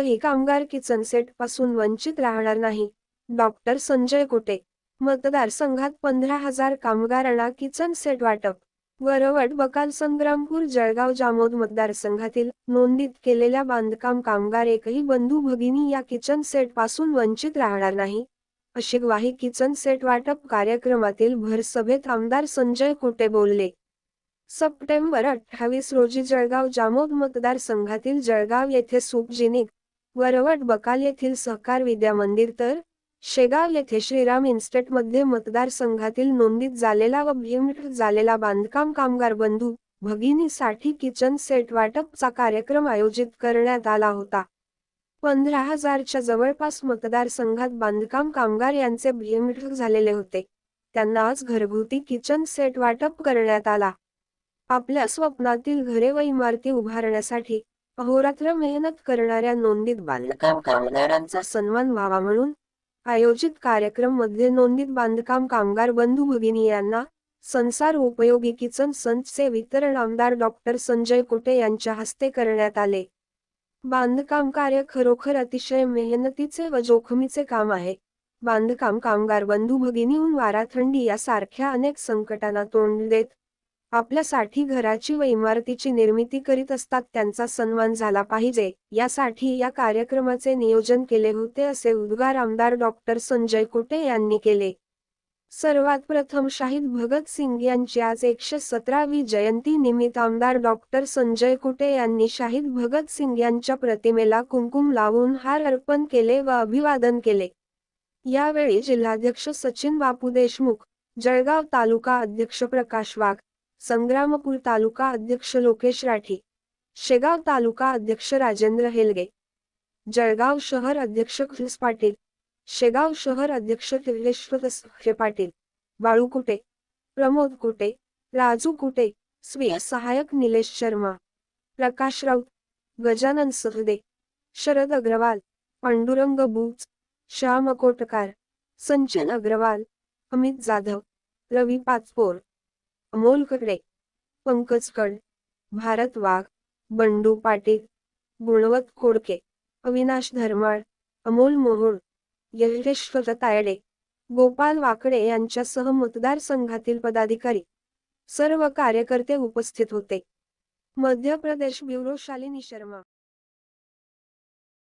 एकही कामगार किचन सेटपासून वंचित राहणार नाही. डॉक्टर संजय कोटे मतदारसंघात पंधरा हजार कामगारांना किचन सेट वाटप. वरवट बकाल संग्रामपूर जळगाव जामोद मतदारसंघातील नोंदीत केलेल्या बांधकाम कामगार एकही बंधू भगिनी या किचन सेटपासून वंचित राहणार नाही. अशी ग्वाही किचन सेट वाटप कार्यक्रमातील भरसभेत आमदार संजय कोटे बोलले. सप्टेंबर अठ्ठावीस रोजी जळगाव जामोद मतदारसंघातील जळगाव येथे सुपजिनिक वरवट बकाल येथील सहकार विद्या मंदिर तर शेगाव येथे श्रीराम इन्स्टेटमध्ये मतदारसंघातील नोंदीत झालेला व भीमठ झालेला बांधकाम कामगार बंधू भगिनीसाठी किचन सेट वाटपचा कार्यक्रम आयोजित करण्यात आला होता. पंधरा हजारच्या जवळपास मतदारसंघात बांधकाम कामगार यांचे भीमठ झालेले होते. त्यांना आज घरगुती किचन सेट वाटप करण्यात आला. आपल्या स्वप्नातील घरे व इमारती उभारण्यासाठी अहोरात्र मेहनत करणाऱ्या नोंदीत बांधकाम कामगारांचा सन्मान व्हावा म्हणून आयोजित कार्यक्रममध्ये नोंदीत बांधकाम कामगार बंधू भगिनी यांना संसार उपयोगी किचन संचचे वितरण आमदार डॉक्टर संजय कोटे यांच्या हस्ते करण्यात आले. बांधकाम कार्य खरोखर अतिशय मेहनतीचे व जोखमीचे काम आहे. बांधकाम कामगार बंधू भगिनीहून वारा थंडी यासारख्या अनेक संकटांना तोंड देत आपल्यासाठी घराची व इमारतीची निर्मिती करीत असतात त्यांचा सन्मान झाला पाहिजे. यासाठी या कार्यक्रमाचे नियोजन केले होते असे उद्गार आमदार डॉक्टर संजय कुटे यांनी केले. सर्वात प्रथम शाहीद भगत सिंग यांची आज एकशे सतरावी जयंती निमित्त आमदार डॉक्टर संजय कुटे यांनी शाहीद भगत सिंग यांच्या प्रतिमेला कुंकुम लावून हार अर्पण केले व अभिवादन केले. यावेळी जिल्हाध्यक्ष सचिन बापू देशमुख जळगाव तालुका अध्यक्ष प्रकाश वाघ संग्रामपूर तालुका अध्यक्ष लोकेश राठी शेगाव तालुका अध्यक्ष राजेंद्र हेलगे जळगाव शहर अध्यक्ष खिल्स पाटील शेगाव शहर अध्यक्ष किल्लेश्वर पाटील बाळू कुटे प्रमोद कुटे राजू कुटे स्वीय सहायक निलेश शर्मा प्रकाश राऊत गजानन सहदे शरद अग्रवाल पांडुरंग बुज श्याम कोटकार संचन अग्रवाल अमित जाधव रवी पाचपोर अमोलकडे पंकज कड भारत वाघ बंडू पाटील गुणवत खोडके अविनाश धर्माळ अमोल मोहोळ यशेश्वर तायडे गोपाल वाकडे यांच्यासह मतदारसंघातील पदाधिकारी सर्व कार्यकर्ते उपस्थित होते. मध्य प्रदेश ब्युरो शालिनी शर्मा.